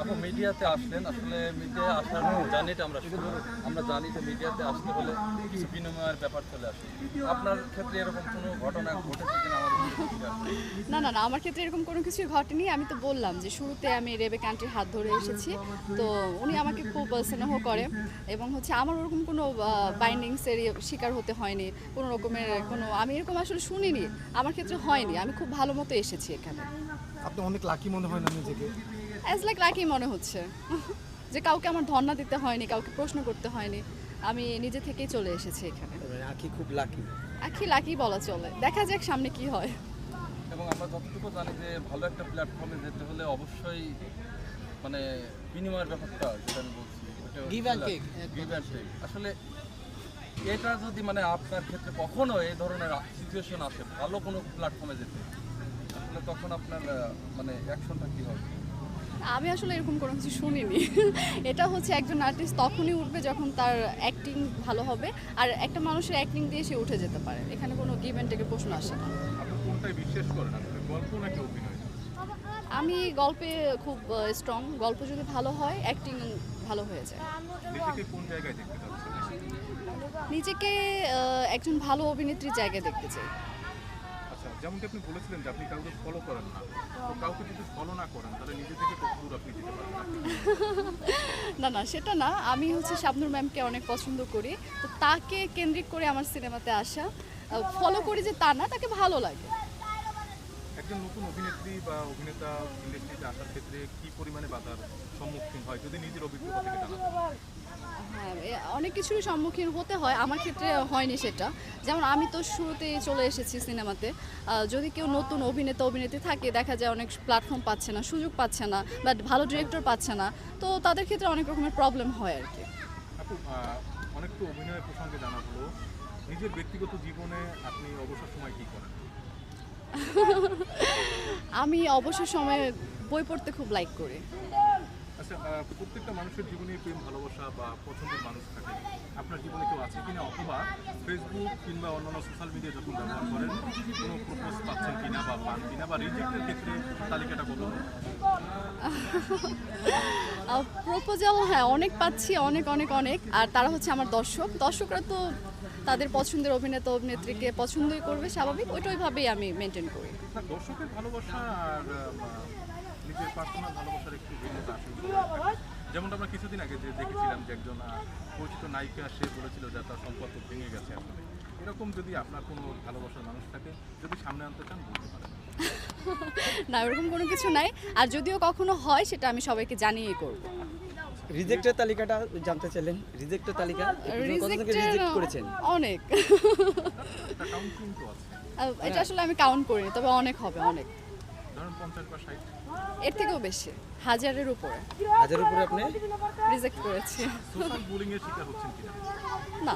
আপু মিডিয়াতে আসলেন আসলে মিডিয়ায় আসার জার্নিটা আমরা শুরু আমরা জানি যে মিডিয়াতে আসতে হলে কিছু বিনিময়ের ব্যাপার চলে আসে। আপনার ক্ষেত্রে এরকম কোনো ঘটনা ঘটেছে কিনা আমাদের। না না না আমার ক্ষেত্রে এরকম কোনো কিছুই ঘটেনি। আমি তো বললাম যে শুরুতে আমি রেবে কান্ট্রির হাত ধরে এসেছি। তো উনি আমাকে খুব স্নেহ করে এবং হচ্ছে আমার ওরকম কোনো বাইন্ডিংসের শিকার হতে হয়নি। কোনো রকমের কোনো আমি এরকম আসলে শুনিনি। আমার ক্ষেত্রে হয়নি। আমি খুব ভালো মতো এসেছি এখানে। আপনি অনেক লাকি মনে হয় না নিজেকে? অ্যাজ লাইক লাকি মনে হচ্ছে। যে কাউকে আমার ধর্ণা দিতে হয়নি কাউকে প্রশ্ন করতে হয়নি আমি নিজে থেকেই চলে এসেছি এখানে। মানে আখি খুব লাকি আখি লাকি বলা চলে। দেখা যাক সামনে কি হয়। এবং আমরা যতটুকু জানি যে ভালো একটা প্ল্যাটফর্মে যেতে হলে অবশ্যই মানে বিনিময়ের ব্যাপারটা যেটা আমি বলছি and take, give and take আসলে এটা যদি মানে আপনার ক্ষেত্রে কখনো এই ধরনের সিচুয়েশন আসে ভালো কোনো প্ল্যাটফর্মে যেতে আসলে তখন আপনার মানে অ্যাকশনটা কী হবে? আমি আসলে এরকম কোনো কিছু শুনিনি। এটা হচ্ছে একজন আর্টিস্ট তখনই উঠবে যখন তার অ্যাক্টিং ভালো হবে আর একটা মানুষের অ্যাক্টিং দিয়ে সে উঠে যেতে পারে। এখানে কোনো গিভ অ্যান্ড টেকের প্রশ্ন আসে না। আমি গল্পে খুব স্ট্রং গল্প যদি ভালো হয় অ্যাক্টিং ভালো হয়ে যায়। নিজেকে নিজেকে একজন ভালো অভিনেত্রীর জায়গায় দেখতে চাই। আচ্ছা যেমনটি আপনি বলেছিলেন যে আপনি কাউকে ফলো করেন না। কাউকে যদি ফলো না করেন তাহলে নিজে থেকে কতদূর আপনি যেতে পারেন না না, সেটা না। আমি হচ্ছে শাবনুর ম্যামকে অনেক পছন্দ করি। তো তাকে কেন্দ্রিক করে আমার সিনেমাতে আসা। ফলো করি যে তা না, তাকে ভালো লাগে। একজন নতুন অভিনেত্রী বা অভিনেতা ইন্ডাস্ট্রিতে আসার ক্ষেত্রে কি পরিমাণে বাধার সম্মুখীন হয়? যদি নিজের অভিজ্ঞতা থেকে হ্যাঁ অনেক কিছুরই সম্মুখীন হতে হয়। আমার ক্ষেত্রে হয়নি সেটা। যেমন আমি তো শুরুতেই চলে এসেছি সিনেমাতে। যদি কেউ নতুন অভিনেতা অভিনেত্রী থাকে দেখা যায় অনেক প্ল্যাটফর্ম পাচ্ছে না সুযোগ পাচ্ছে না বাট ভালো ডিরেক্টর পাচ্ছে না তো তাদের ক্ষেত্রে অনেক রকমের প্রবলেম হয় আর কি। অনেক তো অভিনয় প্রসঙ্গে জানা হলো। নিজের ব্যক্তিগত জীবনে আপনি অবসর সময় কি করেন? আমি অবসর সময়ে বই পড়তে খুব লাইক করি। আচ্ছা প্রত্যেকটা মানুষের জীবনে প্রেম ভালোবাসা বা পছন্দের মানুষ থাকে। আপনার জীবনে কেউ আছে কিনা অথবা ফেসবুক কিংবা অন্যান্য সোশ্যাল মিডিয়া যখন ব্যবহার করেন কোনো প্রপোজ পাচ্ছেন কিনা বা পান কিনা বা রিজেক্টের ক্ষেত্রে তালিকাটা কত প্রপোজাল হ্যাঁ অনেক পাচ্ছি অনেক অনেক অনেক। আর তারা হচ্ছে আমার দর্শক। দর্শকরা তো তাদের পছন্দের অভিনেতা অভিনেত্রীকে পছন্দই করবে স্বাভাবিক। ওইটা ওইভাবেই আমি মেনটেন করি। দর্শকের ভালোবাসা আর নিজের পার্সোনাল ভালোবাসার একটু ভিন্নতা আসে যেমনটা আমরা কিছুদিন আগে যে দেখেছিলাম যে একজন পরিচিত নায়িকা সে বলেছিল যে তার সম্পর্ক ভেঙে গেছে আসলে। এরকম যদি আপনার কোনো ভালোবাসার মানুষ থাকে যদি সামনে আনতে চান বলতে পারেন। না এরকম কোনো কিছু নাই। আর যদিও কখনো হয় সেটা আমি সবাইকে জানিয়েই করব। রিজেক্টের তালিকাটা জানতে চাইলেন। রিজেক্টের তালিকা? কতজনকে রিজেক্ট করেছেন? অনেক। একটা কাউন্টিং তো আছে আহ, এটা আসলে আমি কাউন্ট করিনি তবে অনেক হবে অনেক। এর থেকেও বেশি হাজারের উপরে। হাজারের উপরে আপনি? রিজেক্ট করেছি। সোশ্যাল বুলিং এর শিকার হচ্ছেন কিনা? না।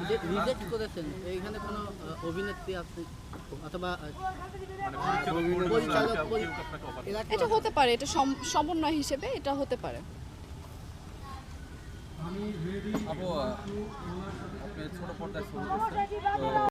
রিজেক্ট করেছেন। এইখানে কোনো অভিনেত্রী আছে অথবা মানে এটা হতে পারে এটা সম- সমন্বয় হিসেবে এটা হতে পারে। আমি ছোট পর্দায়